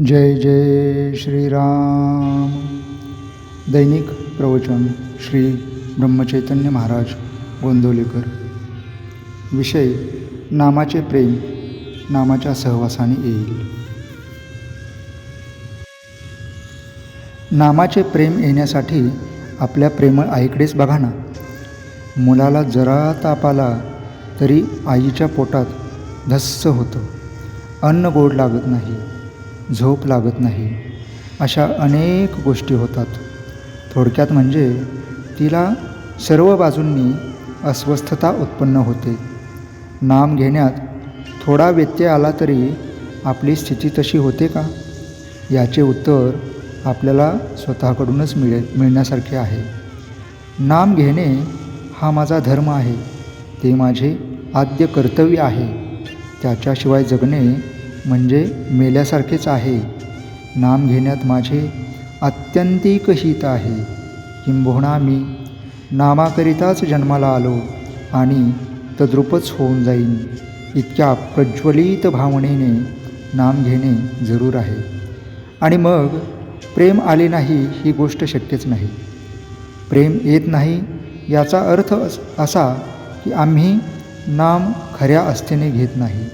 जय जय श्रीराम। दैनिक प्रवचन श्री ब्रह्मचैतन्य महाराज गोंदवलेकर विषय नामाचे प्रेम नामाच्या सहवासाने येईल। नामाचे प्रेम येण्यासाठी आपल्या प्रेमळ आईकडेच बघा ना। मुलाला जरा ताप आला तरी आईच्या पोटात धस्स होतं। अन्न गोड लागत नाही। झोप लागत नाही. अशा अनेक गोष्टी होतात. थोडक्यात म्हणजे तिला सर्व बाजूंनी अस्वस्थता उत्पन्न होते. नाम घेण्यात थोडा व्यत्यय आला तरी आपली स्थिती तशी होते का? याचे उत्तर आपल्याला स्वतःकडूनच मिळेल मिळण्यासारखे आहे. नाम घेणे हा माझा धर्म आहे. ते माझे आद्य कर्तव्य आहे. त्याच्याशिवाय जगणे म्हणजे मेल्यासारखेच आहे. नाम घेण्यात माझे अत्यंतिक हित आहे. किंबहुना मी नामाकरिताच जन्माला आलो आणि तद्रूपच होऊन जाईन. इतक्या प्रज्वलित भावनेने नाम घेणे जरूर आहे. आणि मग प्रेम आले नाही ही गोष्ट शक्यच नाही. प्रेम येत नाही याचा अर्थ अस असा की आम्ही नाम खऱ्या अस्थेने घेत नाही.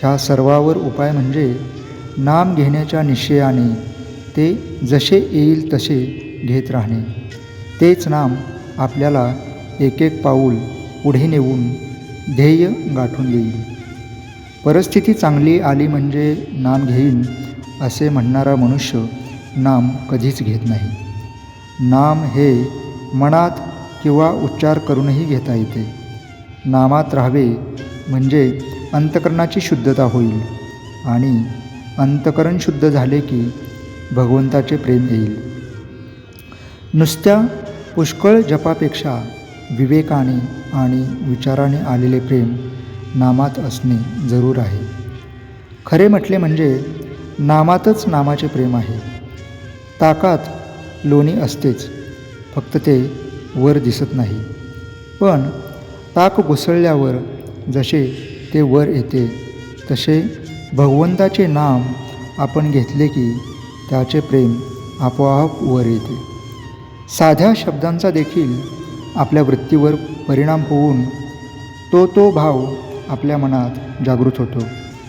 ह्या सर्वावर उपाय म्हणजे नाम घेण्याच्या निश्चयाने ते जसे येईल तसे घेत राहणे. तेच नाम आपल्याला एक एक पाऊल पुढे नेऊन ध्येय गाठून देईल. परिस्थिती चांगली आली म्हणजे नाम घेईन असे म्हणणारा मनुष्य नाम कधीच घेत नाही. नाम हे मनात किंवा उच्चार करूनही घेता येते. नामात राहावे म्हणजे अंतकरणाची शुद्धता होईल आणि अंतकरण शुद्ध झाले की भगवंताचे प्रेम येईल. नुसत्या पुष्कळ जपापेक्षा विवेकाने आणि विचाराने आलेले प्रेम नामात असणे जरूर आहे. खरे म्हटले म्हणजे नामातच नामाचे प्रेम आहे. ताकात लोणी असतेच फक्त ते वर दिसत नाही. पण ताक घुसळल्यावर जसे ते वर येते. तसे भगवंताचे नाम आपण घेतले की त्याचे प्रेम आपोआप वर येते. साध्या शब्दांचा देखील आपल्या वृत्तीवर परिणाम होऊन तो तो भाव आपल्या मनात जागृत होतो.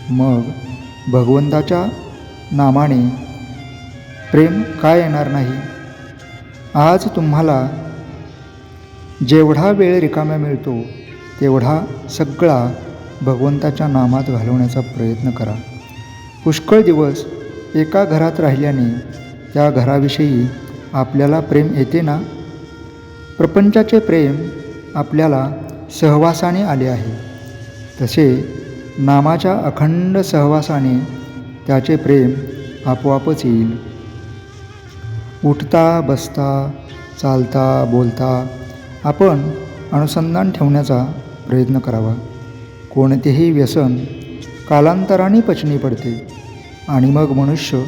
मग भगवंताच्या नामाने प्रेम काय येणार नाही? आज तुम्हाला जेवढा वेळ रिकाम्या मिळतो तेवढा सगळा भगवंताच्या नामात घालवण्याचा प्रयत्न करा. पुष्कळ दिवस एका घरात राहिल्याने त्या घराविषयी आपल्याला प्रेम येते ना? प्रपंचाचे प्रेम आपल्याला सहवासाने आले आहे. तसे नामाच्या अखंड सहवासाने त्याचे प्रेम आपोआपच येईल. उठता बसता चालता बोलता आपण अनुसंधान ठेवण्याचा प्रयत्न करावा. कोणतेही व्यसन कालांतराने पचनी पडते आणि मग मनुष्य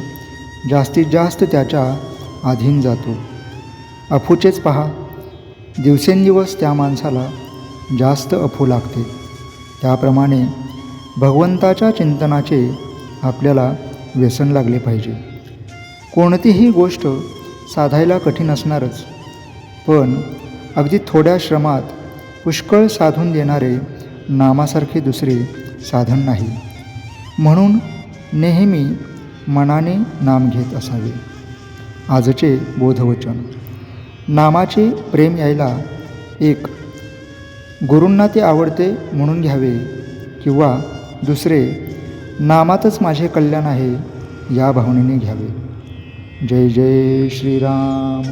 जास्तीत जास्त त्याच्या अधीन जातो. अफूचेच पहा दिवसेंदिवस त्या माणसाला जास्त अफू लागते. त्याप्रमाणे भगवंताच्या चिंतनाचे आपल्याला व्यसन लागले पाहिजे. कोणतीही गोष्ट साधायला कठीण असणारच पण अगदी थोड्या श्रमात पुष्कळ साधून देणारे नामासारखे दुसरे साधन नाही. म्हणून नेहमी मनाने नाम घेत असावे. आजचे बोधवचन. नामाचे प्रेम यायला एक गुरूंना ते आवडते म्हणून घ्यावे किंवा दुसरे नामातच माझे कल्याण आहे या भावनेने घ्यावे. जय जय श्रीराम.